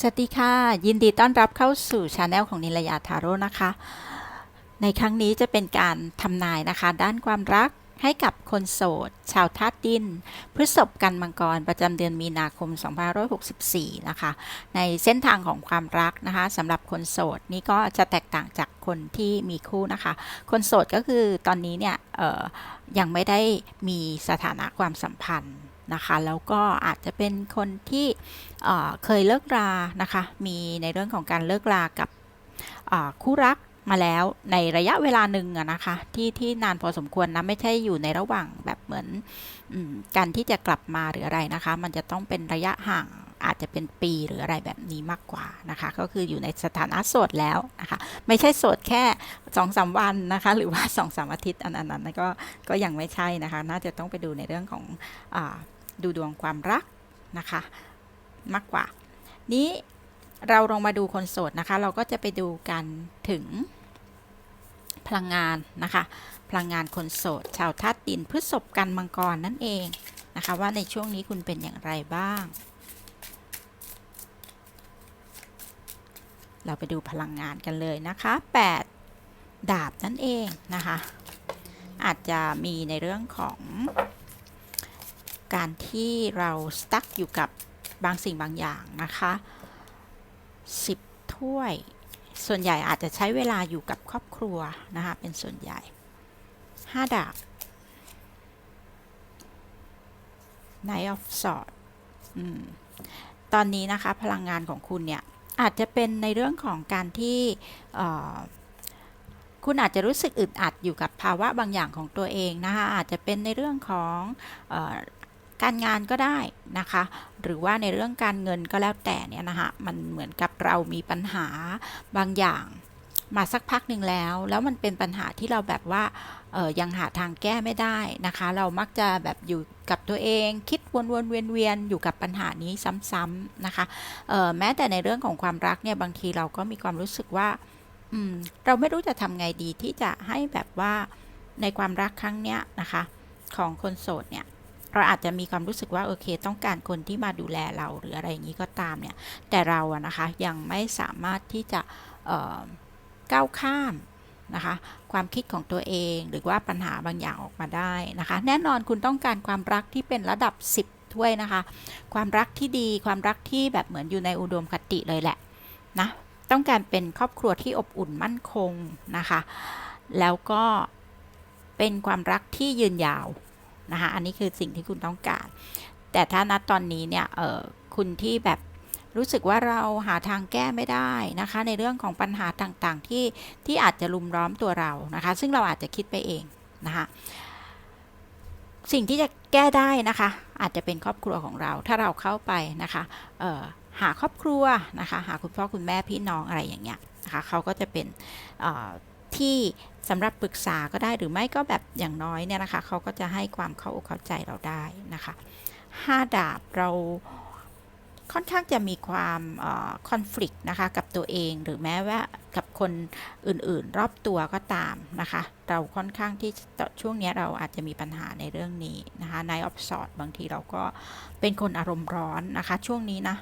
สวัสดีค่ะ ยินดีต้อนรับเข้าสู่ช anel ของนิลยาทาโร่นะคะ ในครั้งนี้จะเป็นการทำนายนะคะ ด้านความรักให้กับคนโสด ชาวธาตุดิน พฤษภกันมังกรประจำเดือนมีนาคม 2564 นะคะ ในเส้นทางของความรักนะคะสำหรับคนโสดนี่ก็จะแตกต่างจากคนที่มีคู่นะคะ คนโสดก็คือตอนนี้เนี่ยยังไม่ได้มีสถานะความสัมพันธ์ นะคะแล้วก็อาจจะเป็นคนที่เคยเลิกรานะคะ มีในเรื่องของการเลิกรากับคู่รักมาแล้วในระยะเวลาหนึ่งอะนะคะที่ที่นานพอสมควรนะไม่ใช่อยู่ในระหว่างแบบเหมือนอการที่จะกลับมาหรืออะไรนะคะ มันจะต้องเป็นระยะห่างอาจจะเป็นปีหรืออะไรแบบนี้มากกว่านะคะ ก็คืออยู่ในสถานะโสดแล้วนะคะ ไม่ใช่โสดแค่สองสามวันนะคะ หรือว่าสองสามอาทิตย์อันนั้นก็ก็ยังไม่ใช่นะคะ น่าจะต้องไปดูในเรื่องของอ ดูดวงความรักนะคะ มากกว่า นี้เราลองมาดูคนโสดนะคะ เราก็จะไปดูกันถึงพลังงานนะคะ พลังงานคนโสด ชาวธาตุดินพฤษภกันมังกรนั่นเองนะคะ ว่าในช่วงนี้คุณเป็นอย่างไรบ้าง เราไปดูพลังงานกันเลยนะคะ 8 ดาบนั่นเองนะคะ อาจจะมีในเรื่องของ การที่เราสตั๊กอยู่กับบางสิ่งบางอย่างนะคะ10ถ้วย ส่วนใหญ่อาจจะใช้เวลาอยู่กับครอบครัวนะคะ เป็นส่วนใหญ่ 5 ดาบ Knight of Swords ตอนนี้นะคะพลังงานของคุณเนี่ย อาจจะเป็นในเรื่องของการที่คุณอาจจะรู้สึกอึดอัดอยู่กับภาวะบางอย่างของตัวเองนะคะ อาจจะเป็นในเรื่องของอ การงานก็ได้นะคะ หรือว่าในเรื่องการเงินก็แล้วแต่เนี่ยนะคะมันเหมือนกับเรามีปัญหาบางอย่างมาสักพักหนึ่งแล้ว แล้วมันเป็นปัญหาที่เราแบบว่าเออยังหาทางแก้ไม่ได้นะคะ เรามักจะแบบอยู่กับตัวเอง คิดวนๆเวียนๆอยู่กับปัญหานี้ซ้ำๆนะคะเออแม้แต่ในเรื่องของความรักเนี่ยบางทีเราก็มีความรู้สึกว่าอืมเราไม่รู้จะทำไงดีที่จะให้แบบว่าในความรักครั้งเนี้ยนะคะ ของคนโสดเนี่ย เราอาจจะมีความรู้สึกว่าโอเค ต้องการคนที่มาดูแลเราหรืออะไรอย่างนี้ก็ตามเนี่ยแต่เราอะนะคะยังไม่สามารถที่จะก้าวข้ามนะคะความคิดของตัวเองหรือว่าปัญหาบางอย่างออกมาได้นะคะ แน่นอนคุณต้องการความรักที่เป็นระดับ 10 ถ้วยนะคะ ความรักที่ดีความรักที่แบบเหมือนอยู่ในอุดมคติเลยแหละนะต้องการเป็นครอบครัวที่อบอุ่นมั่นคงนะคะ แล้วก็เป็นความรักที่ยืนยาว นะคะอันนี้คือสิ่งที่คุณต้องการ แต่ถ้านัดตอนนี้เนี่ยเออคุณที่แบบรู้สึกว่าเราหาทางแก้ไม่ได้นะคะ ในเรื่องของปัญหาต่างๆที่ที่อาจจะลุมล้อมตัวเรานะคะ ซึ่งเราอาจจะคิดไปเองนะคะสิ่งที่จะแก้ได้นะคะ อาจจะเป็นครอบครัวของเรา ถ้าเราเข้าไปนะคะหาครอบครัวนะคะ หาคุณพ่อคุณแม่พี่น้องอะไรอย่างเงี้ยนะคะเขาก็จะเป็นเที่สำหรับปรึกษาก็ได้หรือไม่ก็แบบอย่างน้อยเนี่ยนะคะเขาก็จะให้ความเข้าอกเข้าใจเราได้นะคะห้าดาบเราค่อนข้างจะมีความคอน FLICT นะคะ กับตัวเองหรือแม้ว่ากับคนอื่นๆ รอบตัวก็ตามนะคะ เราค่อนข้างที่ช่วงนี้เราอาจจะมีปัญหาในเรื่องนี้นะคะ Night of Swords บางทีเราก็เป็นคนอารมณ์ร้อนนะคะ ช่วงนี้นะ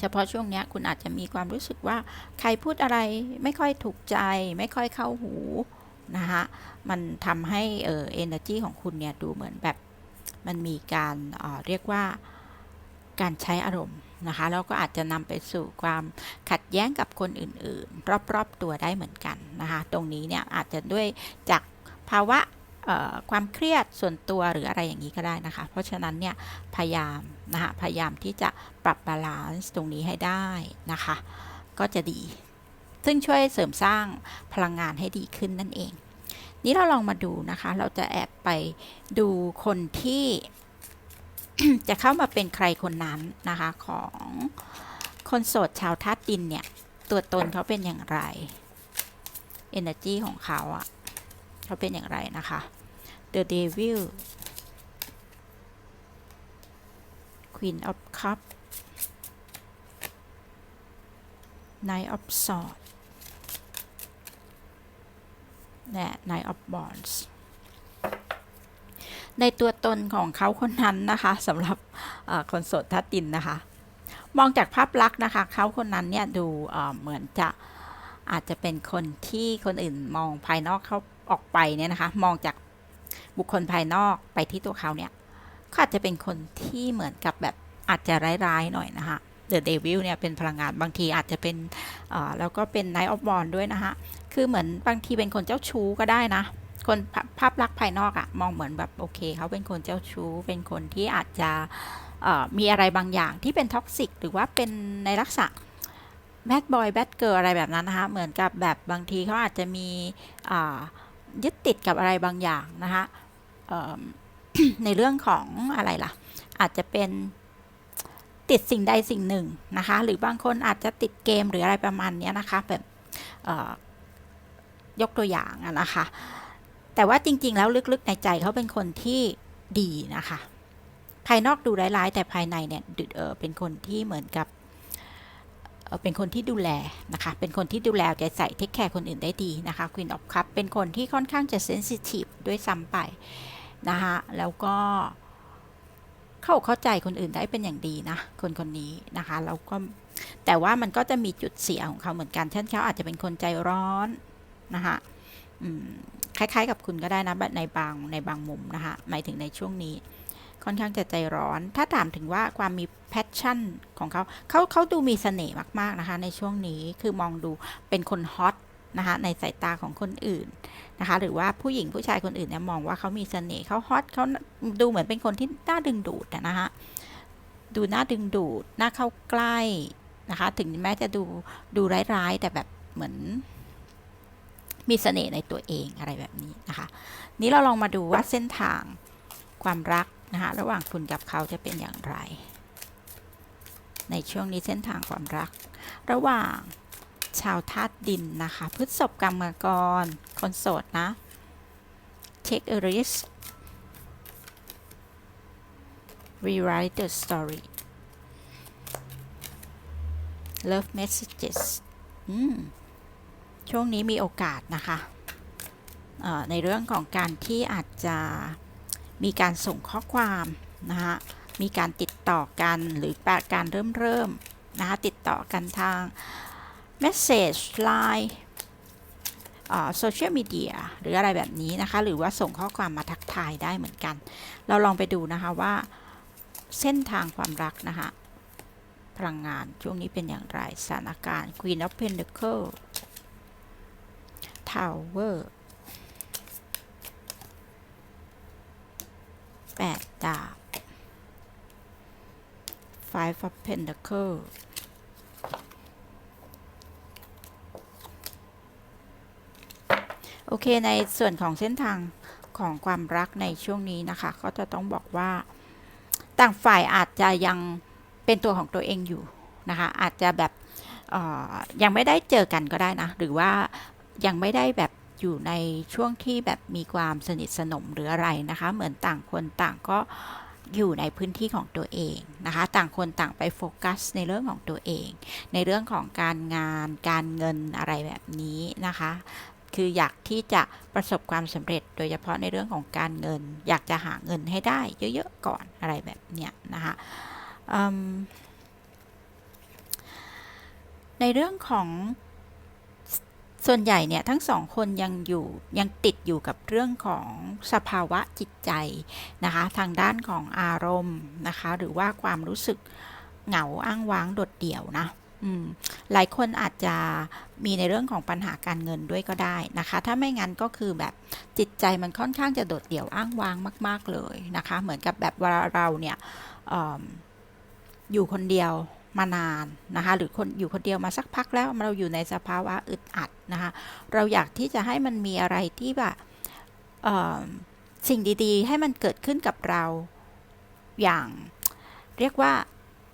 เฉพาะช่วงนี้คุณอาจจะมีความรู้สึกว่าใครพูดอะไรไม่ค่อยถูกใจ ไม่ค่อยเข้าหูนะคะมันทำให้เออ energy ของคุณเนี่ยดูเหมือนแบบมันมีการเเรียกว่าการใช้อารมณ์นะคะแล้วก็อาจจะนำไปสู่ความขัดแย้งกับคนอื่นๆ รอบๆตัวได้เหมือนกันนะคะตรงนี้เนี่ยอาจจะด้วยจากภาวะ ความเครียดส่วนตัวหรืออะไรอย่างนี้ก็ได้นะคะ เพราะฉะนั้นเนี่ยพยายามนะคะพยายามที่จะปรับบาลานซ์ตรงนี้ให้ได้นะคะ ก็จะดี ซึ่งช่วยเสริมสร้างพลังงานให้ดีขึ้นนั่นเอง นี้เราลองมาดูนะคะ เราจะแอบไปดูคนที่จะเข้ามาเป็นใครคนนั้นนะคะของคนโสดชาวธาตุดินเนี่ย ตัวตนเขาเป็นอย่างไร energy ของเขาอะ เขาเป็นอย่างไรนะคะ The Devil Queen of Cup Knight of Swords และ Knight of Wands ในตัวตนของเขาคนนั้นนะคะสำหรับคนโสดทัดดินนะคะ มองจากภาพลักษณ์นะคะ เขาคนนั้นเนี่ยดูเหมือนจะอาจจะเป็นคนที่คนอื่นมองภายนอกเขา ออกไปเนี่ยนะคะ มองจากบุคคลภายนอกไปที่ตัวเขาเนี่ยเขาอาจจะเป็นคนที่เหมือนกับแบบอาจจะร้ายๆหน่อยนะคะเดอะเดวิลเนี่ยเป็นพลังงานบางทีอาจจะเป็นแล้วก็เป็นไนท์ออฟบอลด้วยนะคะคือเหมือนบางทีเป็นคนเจ้าชู้ก็ได้นะ คนภาพลักษณ์ภายนอกอะมองเหมือนแบบโอเคเขาเป็นคนเจ้าชู้ เป็นคนที่อาจจะมีอะไรบางอย่างที่เป็นท็อกซิกหรือว่าเป็นในลักษณะแบดบอยแบดเกิร์อะไรแบบนั้นนะคะเหมือนกับแบบบางทีเขาอาจจะมีอ ยึดติดกับอะไรบางอย่างนะคะในเรื่องของอะไรล่ะ อาจจะเป็นติดสิ่งใดสิ่งหนึ่งนะคะ หรือบางคนอาจจะติดเกมหรืออะไรประมาณนี้นะคะแบบยกตัวอย่างนะคะ แต่ว่าจริง ๆ แล้วลึกๆในใจเขาเป็นคนที่ดีนะคะ ภายนอกดูร้ายๆ แต่ภายในเนี่ยเเป็นคนที่เหมือนกับ เป็นคนที่ดูแลนะคะ เป็นคนที่ดูแลเอาใจใส่เทคแคร์คนอื่นได้ดีนะคะ Queen of Cup เป็นคนที่ค่อนข้างจะเซนซิทีฟด้วยซ้ำไปนะคะแล้วก็เข้าเข้าใจคนอื่นได้เป็นอย่างดีนะคนคนนี้นะคะแล้วก็แต่ว่ามันก็จะมีจุดเสียของเขาเหมือนกัน เช่นเขาอาจจะเป็นคนใจร้อนนะคะคล้ายๆกับคุณก็ได้นะแบบในบางในบางมุมนะคะหมายถึงในช่วงนี้ ค่อนข้างจะใจร้อน ถ้าถามถึงว่าความมีแพชชั่นของเขาเขาเขาดูมีเสน่ห์มาก ๆ นะคะ ในช่วงนี้คือมองดูเป็นคนฮอตนะคะในสายตาของคนอื่นนะคะ หรือว่าผู้หญิงผู้ชายคนอื่นเนี่ยมองว่าเขามีเสน่ห์เขาฮอตเขาดูเหมือนเป็นคนที่น่าดึงดูดนะคะดูน่าดึงดูดน่าเข้าใกล้นะคะ ถึงแม้จะดูดูร้ายๆ แต่แบบเหมือน มีเสน่ห์ในตัวเองอะไรแบบนี้นะคะ นี้เราลองมาดูว่าเส้นทาง ความรักนะคะระหว่างคุณกับเขาจะเป็นอย่างไร ในช่วงนี้เส้นทางความรัก ระหว่างชาวธาตุดินนะคะพฤษภกรรมกร คนโสดนะ take a risk rewrite the story love messages ช่วงนี้มีโอกาสนะคะในเรื่องของการที่อาจจะ มีการส่งข้อความนะคะมีการติดต่อกันหรือการเริ่มเริ่มนะคะติดต่อกันทาง Message Line โซเชียลมีเดียหรืออะไรแบบนี้นะคะ หรือว่าส่งข้อความมาทักทายได้เหมือนกัน เราลองไปดูนะคะว่าเส้นทางความรักนะคะพลังงานช่วงนี้เป็นอย่างไรสถานการณ์ Queen of Pentacles Tower แป ดาบ Five of Pentacles โอเค ในส่วนของเส้นทางของความรักในช่วงนี้นะคะ ก็จะต้องบอกว่า ต่างฝ่ายอาจจะยังเป็นตัวของตัวเองอยู่นะคะ อาจจะแบบยังไม่ได้เจอกันก็ได้นะ หรือว่ายังไม่ได้แบบ อยู่ในช่วงที่แบบมีความสนิทสนมหรืออะไรนะคะ เหมือนต่างคนต่างก็อยู่ในพื้นที่ของตัวเองนะคะ ต่างคนต่างไปโฟกัสในเรื่องของตัวเอง ในเรื่องของการงาน การเงินอะไรแบบนี้นะคะ คืออยากที่จะประสบความสำเร็จโดยเฉพาะในเรื่องของการเงิน อยากจะหาเงินให้ได้เยอะๆก่อนอะไรแบบเนี้ยนะคะในเรื่องของ ส่วนใหญ่เนี่ยทั้งสองคนยังอยู่ยังติดอยู่กับเรื่องของสภาวะจิตใจนะคะทางด้านของอารมณ์นะคะหรือว่าความรู้สึกเหงาอ้างว้างโดดเดี่ยวนะหลายคนอาจจะมีในเรื่องของปัญหาการเงินด้วยก็ได้นะคะ ถ้าไม่งั้นก็คือแบบจิตใจมันค่อนข้างจะโดดเดี่ยวอ้างว้างมาก ๆเลยนะคะ เหมือนกับแบบเวลาเราเนี่ยออยู่คนเดียว มานานนะคะหรือคนอยู่คนเดียวมาสักพักแล้วเราอยู่ในสภาวะอึดอัดนะคะเราอยากที่จะให้มันมีอะไรที่แบบสิ่งดีๆ ให้มันเกิดขึ้นกับเราอย่างเรียกว่า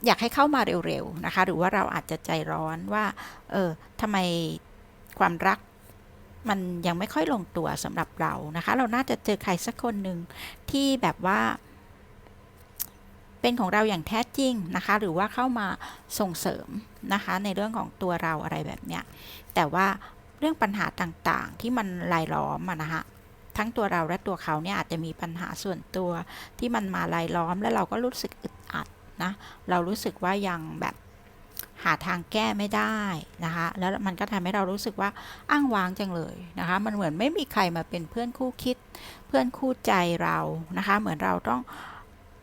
อยากให้เข้ามาเร็วๆนะคะ หรือว่าเราอาจจะใจร้อนว่า เออทำไมความรักมันยังไม่ค่อยลงตัวสำหรับเรานะคะ เราน่าจะเจอใครสักคนหนึ่งที่แบบว่า เป็นของเราอย่างแท้จริงนะคะ หรือว่าเข้ามาส่งเสริมนะคะ ในเรื่องของตัวเราอะไรแบบเนี้ยแต่ว่าเรื่องปัญหาต่างๆ ที่มันรายล้อมอะนะคะทั้งตัวเราและตัวเขาเนี่ยอาจจะมีปัญหาส่วนตัวที่มันมารายล้อม และเราก็รู้สึกอึดอัดนะเรารู้สึกว่ายังแบบหาทางแก้ไม่ได้นะคะ แล้วมันก็ทำให้เรารู้สึกว่าอ้างว้างจังเลยนะคะ มันเหมือนไม่มีใครมาเป็นเพื่อนคู่คิด เพื่อนคู่ใจเรานะคะ เหมือนเราต้อง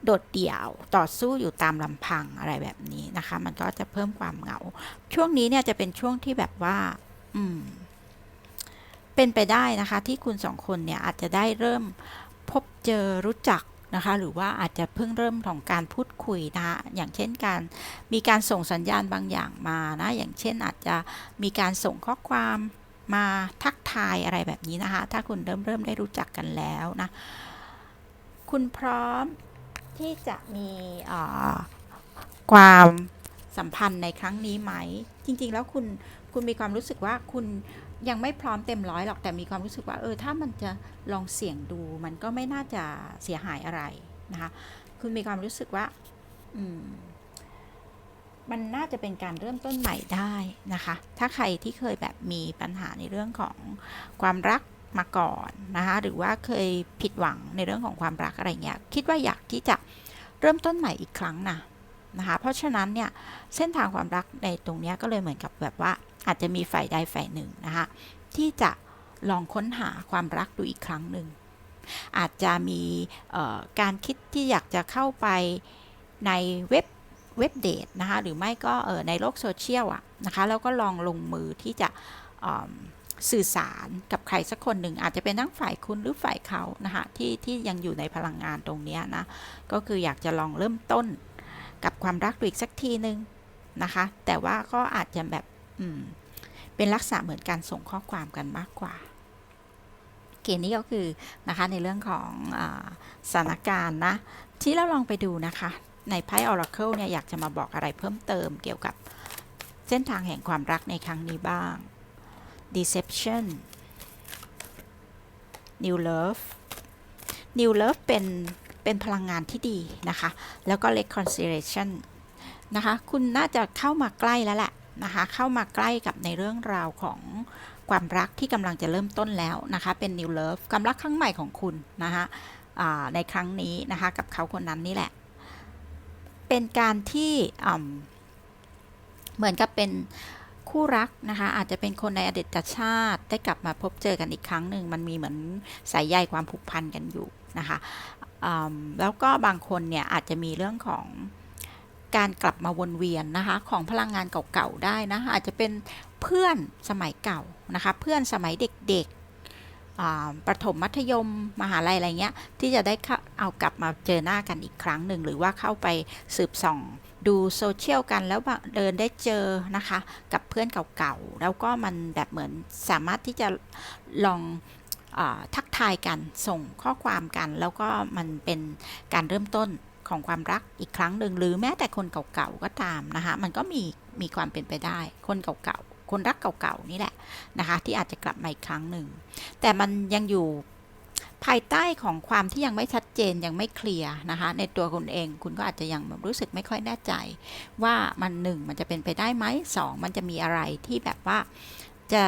โดดเดี่ยวต่อสู้อยู่ตามลำพังอะไรแบบนี้นะคะ มันก็จะเพิ่มความเหงา ช่วงนี้เนี่ยจะเป็นช่วงที่แบบว่า อืม เป็นไปได้นะคะ ที่คุณสองคนเนี่ยอาจจะได้เริ่มพบเจอรู้จักนะคะ หรือว่าอาจจะเพิ่งเริ่มของการพูดคุยนะอย่างเช่นการมีการส่งสัญญาณบางอย่างมานะ อย่างเช่นอาจจะมีการส่งข้อความมาทักทายอะไรแบบนี้นะคะ ถ้าคุณเริ่มเริ่มได้รู้จักกันแล้วนะ คุณพร้อม ที่จะมีความสัมพันธ์ในครั้งนี้ไหม จริง ๆ แล้วคุณคุณมีความรู้สึกว่าคุณยังไม่พร้อมเต็มร้อยหรอกแต่มีความรู้สึกว่าเออถ้ามันจะลองเสี่ยงดูมันก็ไม่น่าจะเสียหายอะไรนะคะคุณมีความรู้สึกว่าอืมมันน่าจะเป็นการเริ่มต้นใหม่ได้นะคะ ถ้าใครที่เคยแบบมีปัญหาในเรื่องของความรัก มาก่อนนะคะหรือว่าเคยผิดหวังในเรื่องของความรักอะไรเงี้ยคิดว่าอยากที่จะเริ่มต้นใหม่อีกครั้งนะนะคะเพราะฉะนั้นเนี่ยเส้นทางความรักในตรงนี้ก็เลยเหมือนกับแบบว่าอาจจะมีฝ่ายใดฝ่ายหนึ่งนะคะที่จะลองค้นหาความรักดูอีกครั้งหนึ่งอาจจะมีการคิดที่อยากจะเข้าไปในเว็บเว็บเดทนะคะหรือไม่ก็ในโลกโซเชียลอะนะคะแล้วก็ลองลงมือที่จะ สื่อสารกับใครสักคนหนึ่งอาจจะเป็นทั้งฝ่ายคุณหรือฝ่ายเขานะคะที่ที่ยังอยู่ในพลังงานตรงนี้นะก็คืออยากจะลองเริ่มต้นกับความรักดูอีกสักทีหนึ่งนะคะ แต่ว่าก็อาจจะแบบเป็นลักษณะเหมือนการส่งข้อความกันมากกว่า เกณฑ์นี้ก็คือนะคะในเรื่องของอสถานการณ์นะที่เราลองไปดูนะคะ ในไพ่ Oracle เนี่ยอยากจะมาบอกอะไรเพิ่มเติมเกี่ยวกับเส้นทางแห่งความรักในครั้งนี้บ้าง deception new love new love เป็น เป็นพลังงานที่ดีนะคะ แล้วก็ reconciliation นะคะ คุณน่าจะเข้ามาใกล้แล้วแหละนะคะ เข้ามาใกล้กับในเรื่องราวของความรักที่กำลังจะเริ่มต้นแล้วนะคะ เป็น new love ความรักครั้งใหม่ของคุณนะคะในครั้งนี้นะคะ กับเขาคนนั้นนี่แหละ เป็นการที่เหมือนกับเป็น คู่รักนะคะ อาจจะเป็นคนในอดีตชาติได้กลับมาพบเจอกันอีกครั้งหนึ่ง มันมีเหมือนสายใยความผูกพันกันอยู่นะคะแล้วก็บางคนเนี่ยอาจจะมีเรื่องของการกลับมาวนเวียนนะคะของพลังงานเก่าๆได้นะอาจจะเป็นเพื่อนสมัยเก่านะคะเพื่อนสมัยเด็กๆประถมมัธยมมหาลัยอะไรเงี้ยที่จะได้เอากลับมาเจอหน้ากันอีกครั้งหนึ่งหรือว่าเข้าไปสืบส่อง ดูโซเชียลกันแล้วเดินได้เจอนะคะ กับเพื่อนเก่าๆ แล้วก็มันแบบเหมือนสามารถที่จะลองอทักทายกันส่งข้อความกัน แล้วก็มันเป็นการเริ่มต้นของความรักอีกครั้งหนึ่งหรือแม้แต่คนเก่าๆก็ตามนะคะ มันก็มีมีความเป็นไปได้ คนเก่าๆคนรักเก่าๆนี่แหละนะคะ ที่อาจจะกลับมาอีกครั้งหนึ่งแต่มันยังอยู่ ภายใต้ของความที่ยังไม่ชัดเจนยังไม่เคลียร์นะคะ ในตัวคุณเองคุณก็อาจจะยังรู้สึกไม่ค่อยแน่ใจ ว่ามันหนึ่งมันจะเป็นไปได้ไหมสองมันจะมีอะไรที่แบบว่าจะ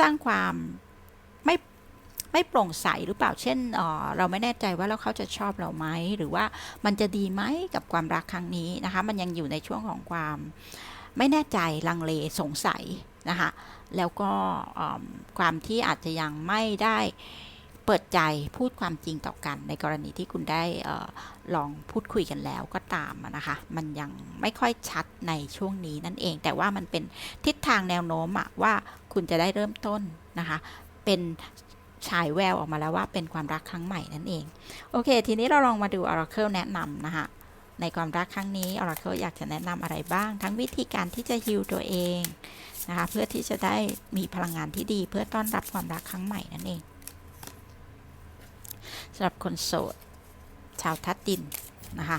สร้างความไม่ไม่โปร่งใสหรือเปล่าเช่นเเราไม่แน่ใจว่าแล้วเขาจะชอบเราไหมหรือว่ามันจะดีไหมกับความรักครั้งนี้นะคะ มันยังอยู่ในช่วงของความไม่แน่ใจลังเลสงสัยนะคะแล้วก็ความที่อาจจะยังไม่ได้ เปิดใจพูดความจริงต่อกัน ในกรณีที่คุณได้ลองพูดคุยกันแล้วก็ตามนะคะ มันยังไม่ค่อยชัดในช่วงนี้นั่นเอง แต่ว่ามันเป็นทิศทางแนวโน้มว่าคุณจะได้เริ่มต้นนะคะ เป็นฉายแววออกมาแล้วว่าเป็นความรักครั้งใหม่นั่นเอง โอเค ทีนี้เราลองมาดู Oracle แนะนำนะคะในความรักครั้งนี้ Oracle อยากจะแนะนำอะไรบ้าง ทั้งวิธีการที่จะฮิวตัวเองนะคะ เพื่อที่จะได้มีพลังงานที่ดี เพื่อต้อนรับความรักครั้งใหม่นั่นเอง สำหรับคนโสด ชาวทัดดิน นะคะ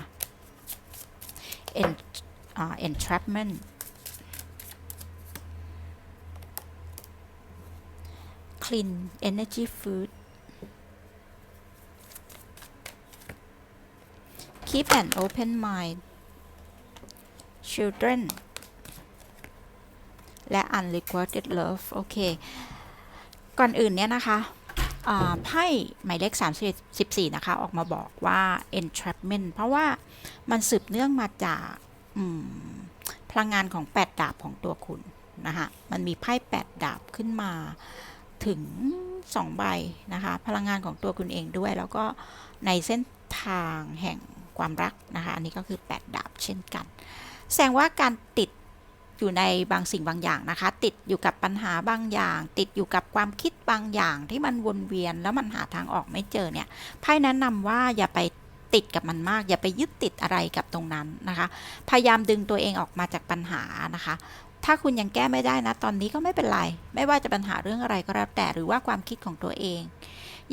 entrapment clean energy food keep an open mind children และ unrequited love โอเค ก่อนอื่นเนี่ยนะคะ ไพ่หมายเลข34 นะคะ ออกมาบอกว่า entrapment เพราะว่ามันสืบเนื่องมาจากพลังงานของ 8 ดาบของตัวคุณนะคะมันมีไพ่ 8 ดาบขึ้นมาถึง 2 ใบนะคะ พลังงานของตัวคุณเองด้วย แล้วก็ในเส้นทางแห่งความรักนะคะ อันนี้ก็คือ 8 ดาบเช่นกัน แสดงว่าการติด อยู่ในบางสิ่งบางอย่างนะคะ ติดอยู่กับปัญหาบางอย่าง ติดอยู่กับความคิดบางอย่างที่มันวนเวียนแล้วมันหาทางออกไม่เจอเนี่ยไพ่แนะนำว่าอย่าไปติดกับมันมาก อย่าไปยึดติดอะไรกับตรงนั้นนะคะ พยายามดึงตัวเองออกมาจากปัญหานะคะถ้าคุณยังแก้ไม่ได้นะตอนนี้ก็ไม่เป็นไร ไม่ว่าจะปัญหาเรื่องอะไรก็แล้วแต่หรือว่าความคิดของตัวเอง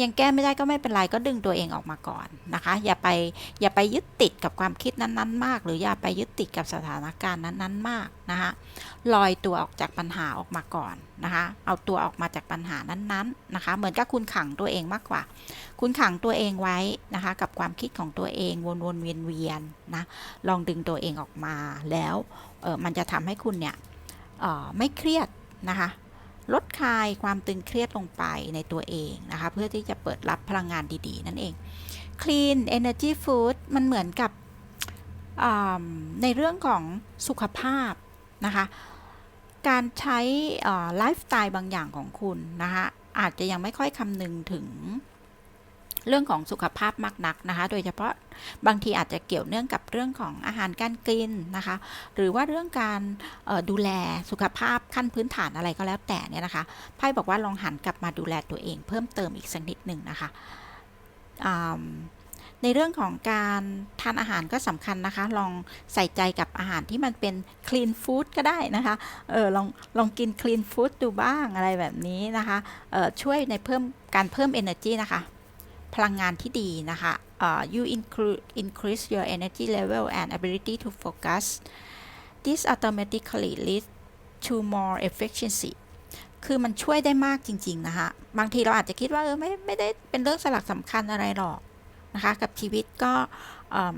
ยังแก้ไม่ได้ก็ไม่เป็นไรก็ดึงตัวเองออกมาก่อนนะคะ อย่าไปอย่าไปยึดติดกับความคิดนั้นๆ มาก หรืออย่าไปยึดติดกับสถานการณ์นั้นๆ มากนะคะลอยตัวออกจากปัญหาออกมาก่อนนะคะ เอาตัวออกมาจากปัญหานั้นๆนะคะ เหมือนกับคุณขังตัวเองมากกว่า คุณขังตัวเองไว้นะคะ กับความคิดของตัวเองวนๆเวียนๆนะลองดึงตัวเองออกมาแล้วเออมันจะทำให้คุณเนี่ยออไม่เครียดนะคะ ลดคลายความตึงเครียดลงไปในตัวเองนะคะ เพื่อที่จะเปิดรับพลังงานดีๆ นั่นเอง Clean Energy Food มันเหมือนกับในเรื่องของสุขภาพนะคะ การใช้ไลฟ์สไตล์บางอย่างของคุณนะคะ อาจจะยังไม่ค่อยคำนึงถึง เรื่องของสุขภาพมากนักนะคะ โดยเฉพาะบางทีอาจจะเกี่ยวเนื่องกับเรื่องของอาหารการกินนะคะ หรือว่าเรื่องการดูแลสุขภาพขั้นพื้นฐานอะไรก็แล้วแต่เนี่ยนะคะไพ่บอกว่าลองหันกลับมาดูแลตัวเอง เพิ่มเติมอีกสักนิดหนึ่งนะคะในเรื่องของการทานอาหารก็สำคัญนะคะ ลองใส่ใจกับอาหารที่มันเป็น clean food ก็ได้นะคะ เออลองลองกิน clean food ดูบ้างอะไรแบบนี้นะคะ เออช่วยในเพิ่มการเพิ่ม energy นะคะ พลังงานที่ดีนะคะเอ่อ you incre- increase your energy level and ability to focus this automatically leads to more efficiency คือมันช่วยได้มากจริง ๆ นะคะ บางทีเราอาจจะคิดว่า เออ ไม่ ไม่ได้เป็นเรื่องสลักสำคัญอะไรหรอกนะคะ กับชีวิตก็เอิ่ม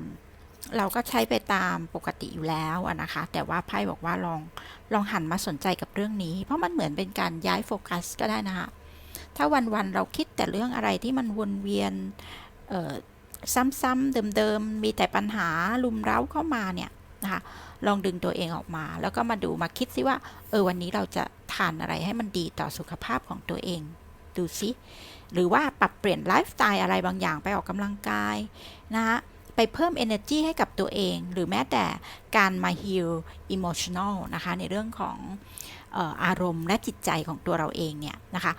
เราก็ใช้ไปตามปกติอยู่แล้วนะคะ แต่ว่าไพ่บอกว่าลอง ลองหันมาสนใจกับเรื่องนี้ เพราะมันเหมือนเป็นการย้ายโฟกัสก็ได้นะคะ ถ้าวันๆเราคิดแต่เรื่องอะไรที่มันวนเวียนซ้ำๆเดิมๆ มีแต่ปัญหาลุมเร้าเข้ามาเนี่ยนะคะลองดึงตัวเองออกมา แล้วก็มาดูมาคิดซิว่าเออวันนี้เราจะทานอะไรให้มันดีต่อสุขภาพของตัวเอง ดูซิหรือว่าปรับเปลี่ยนไลฟ์สไตล์อะไรบางอย่างไปออกกำลังกายนะคะไปเพิ่ม energy ให้กับตัวเอง หรือแม้แต่การมา heal emotional นะคะในเรื่องของออารมณ์และจิตใจของตัวเราเองเนี่ยนะคะ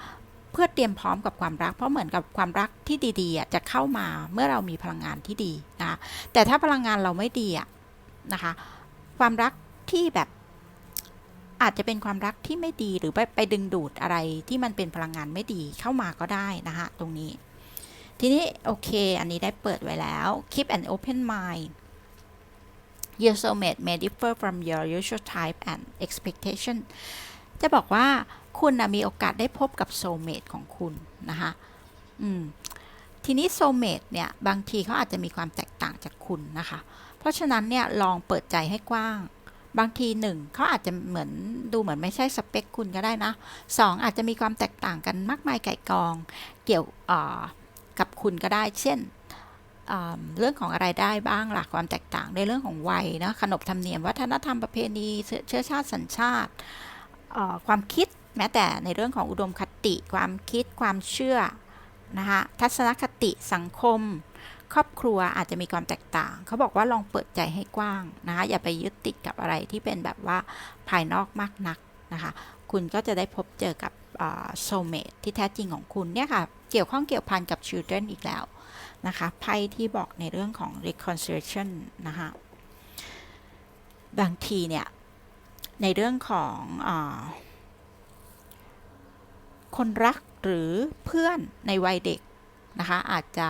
เพื่อเตรียมพร้อมกับความรัก เพราะเหมือนกับความรักที่ดีๆจะเข้ามาเมื่อเรามีพลังงานที่ดีนะคะแต่ถ้าพลังงานเราไม่ดีนะคะความรักที่แบบอาจจะเป็นความรักที่ไม่ดีหรือไปไปดึงดูดอะไรที่มันเป็นพลังงานไม่ดีเข้ามาก็ได้นะคะตรงนี้ ทีนี้โอเค อันนี้ได้เปิดไว้แล้ว keep an open mind your soulmate may differ from your usual type and expectation จะบอกว่า คุณนะมีโอกาสได้พบกับโซเม e ของคุณนะคะอืมทีนี้โซเม e เนี่ยบางทีเขาอาจจะมีความแตกต่างจากคุณนะคะ เพราะฉะนั้นเนี่ยลองเปิดใจให้กว้าง บางทีหนึ่งเขาอาจจะเหมือนดูเหมือนไม่ใช่สเปคคุณก็ได้นะสองอาจจะมีความแตกต่างกันมากมายไก่กอง เกี่ยวกับคุณก็ได้ เช่นเรื่องของอะไรได้บ้างหล่ะความแตกต่างในเรื่องของวัยนะขนบธรรมเนียมวัฒนธรรมประเพณีเชื้อชาติสัญชาติความคิด แม้แต่ในเรื่องของอุดมคติ ความคิดความเชื่อนะคะทัศนคติสังคม ครอบครัวอาจจะมีความแตกต่าง เขาบอกว่าลองเปิดใจให้กว้างนะคะอย่าไปยึดติดกับอะไรที่เป็นแบบว่าภายนอกมากนักนะคะคุณก็จะได้พบเจอกับโซเมตที่แท้จริงของคุณเนี่ยค่ะ เกี่ยวข้องเกี่ยวพันกับ children อีกแล้วนะคะไพ่ที่บอกในเรื่องของ reconciliation นะคะบางทีเนี่ย ในเรื่องของอ คนรักหรือเพื่อนในวัยเด็กนะคะ อาจจะ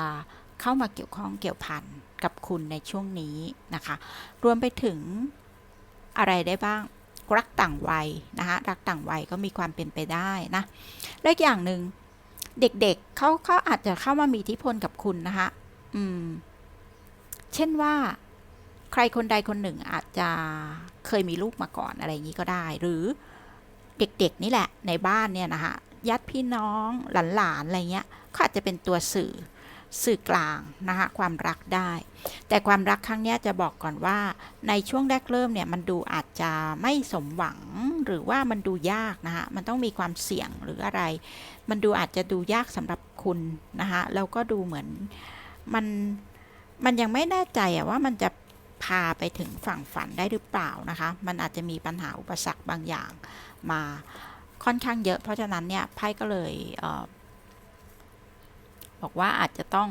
เข้ามาเกี่ยวข้องเกี่ยวพันกับคุณในช่วงนี้นะคะ รวมไปถึงอะไรได้บ้าง รักต่างวัยนะคะ รักต่างวัยก็มีความเป็นไปได้นะและอีกอย่างหนึ่งเด็กๆเเขาเขาอาจจะเข้ามามีอิทธิพลกับคุณนะคะ อืม เช่นว่าใครคนใดคนหนึ่งอาจจะเคยมีลูกมาก่อนอะไรอย่างนี้ก็ได้ หรือเด็กๆนี่แหละในบ้านเนี่ยนะคะ ญาติพี่น้องหลานๆอะไรเงี้ยเขาอาจจะเป็นตัวสื่อสื่อกลางนะคะความรักได้ แต่ความรักครั้งนี้จะบอกก่อนว่า ในช่วงแรกเริ่มเนี่ยมันดูอาจจะไม่สมหวังหรือว่ามันดูยากนะคะมันต้องมีความเสี่ยงหรืออะไร มันดูอาจจะดูยากสำหรับคุณนะคะแล้วก็ดูเหมือนมันมันยังไม่แน่ใจอะว่ามันจะพาไปถึงฝั่งฝันได้หรือเปล่านะคะ มันอาจจะมีปัญหาอุปสรรคบางอย่างมา ค่อนข้างเยอะ เพราะฉะนั้นเนี่ยไพ่ก็เลยเออบอกว่าอาจจะต้อง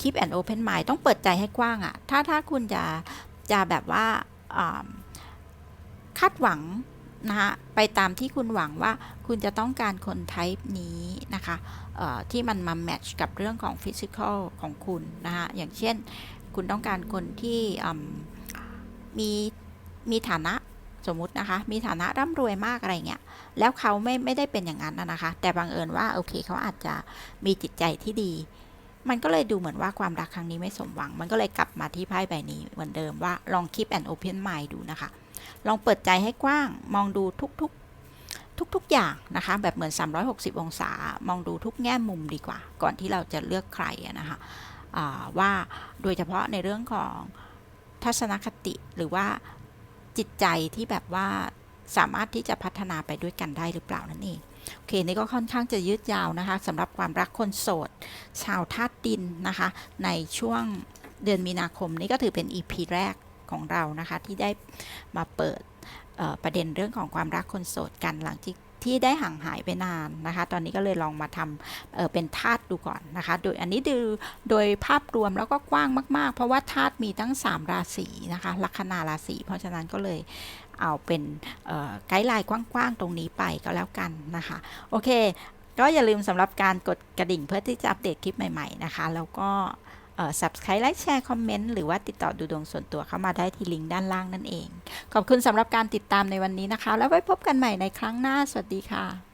keep an open mind ต้องเปิดใจให้กว้างอะถ้าถ้าคุณจะจะแบบว่าคาดหวังนะคะไปตามที่คุณหวังว่าคุณจะต้องการคน type นี้นะคะที่มันมาแมทช์กับเรื่องของ physical ของคุณนะคะอย่างเช่นคุณต้องการคนที่มีมีฐานะ สมมุตินะคะ มีฐานะร่ำรวยมากอะไรเงี้ย แล้วเขาไม่ไม่ได้เป็นอย่างนั้นนะคะ แต่บังเอิญว่าโอเคเขาอาจจะมีจิตใจที่ดี มันก็เลยดูเหมือนว่าความรักครั้งนี้ไม่สมหวัง มันก็เลยกลับมาที่ไพ่ใบนี้เหมือนเดิมว่าลอง keep an open mind ดูนะคะ ลองเปิดใจให้กว้าง มองดูทุกๆ ทุกๆอย่างนะคะ แบบเหมือน 360 องศา มองดูทุกแง่มุมดีกว่า ก่อนที่เราจะเลือกใครนะคะว่าโดยเฉพาะในเรื่องของทัศนคติหรือว่า จิตใจที่แบบว่าสามารถที่จะพัฒนาไปด้วยกันได้หรือเปล่านั่นเองโอเค นี่ก็ค่อนข้างจะยืดยาวนะคะสำหรับความรักคนโสด ชาวธาตุดินนะคะ ในช่วงเดือนมีนาคมนี้ก็ถือเป็น EP แรกของเรานะคะ ที่ได้มาเปิดประเด็นเรื่องของความรักคนโสดกันหลังที่ ที่ได้ห่างหายไปนานนะคะ ตอนนี้ก็เลยลองมาทำเเป็นธาตุดูก่อนนะคะ โดยอันนี้ดูโดยภาพรวมแล้วก็กว้างมาก ๆ เพราะว่าธาตุมีตั้ง 3 ราศีนะคะ ลัคนาราศีเพราะฉะนั้นก็เลยเอาเป็นไกด์ไลน์กว้าง ๆ ตรงนี้ไปก็แล้วกันนะคะ โอเค ก็อย่าลืมสำหรับการกดกระดิ่งเพื่อที่จะอัปเดตคลิปใหม่ ๆ นะคะ แล้วก็ subscribe ไลค์แชร์คอมเมนต์หรือว่าติดต่อดูดวงส่วนตัวเข้ามาได้ที่ลิงก์ด้านล่างนั่นเอง ขอบคุณสำหรับการติดตามในวันนี้นะคะ แล้วไว้พบกันใหม่ในครั้งหน้า สวัสดีค่ะ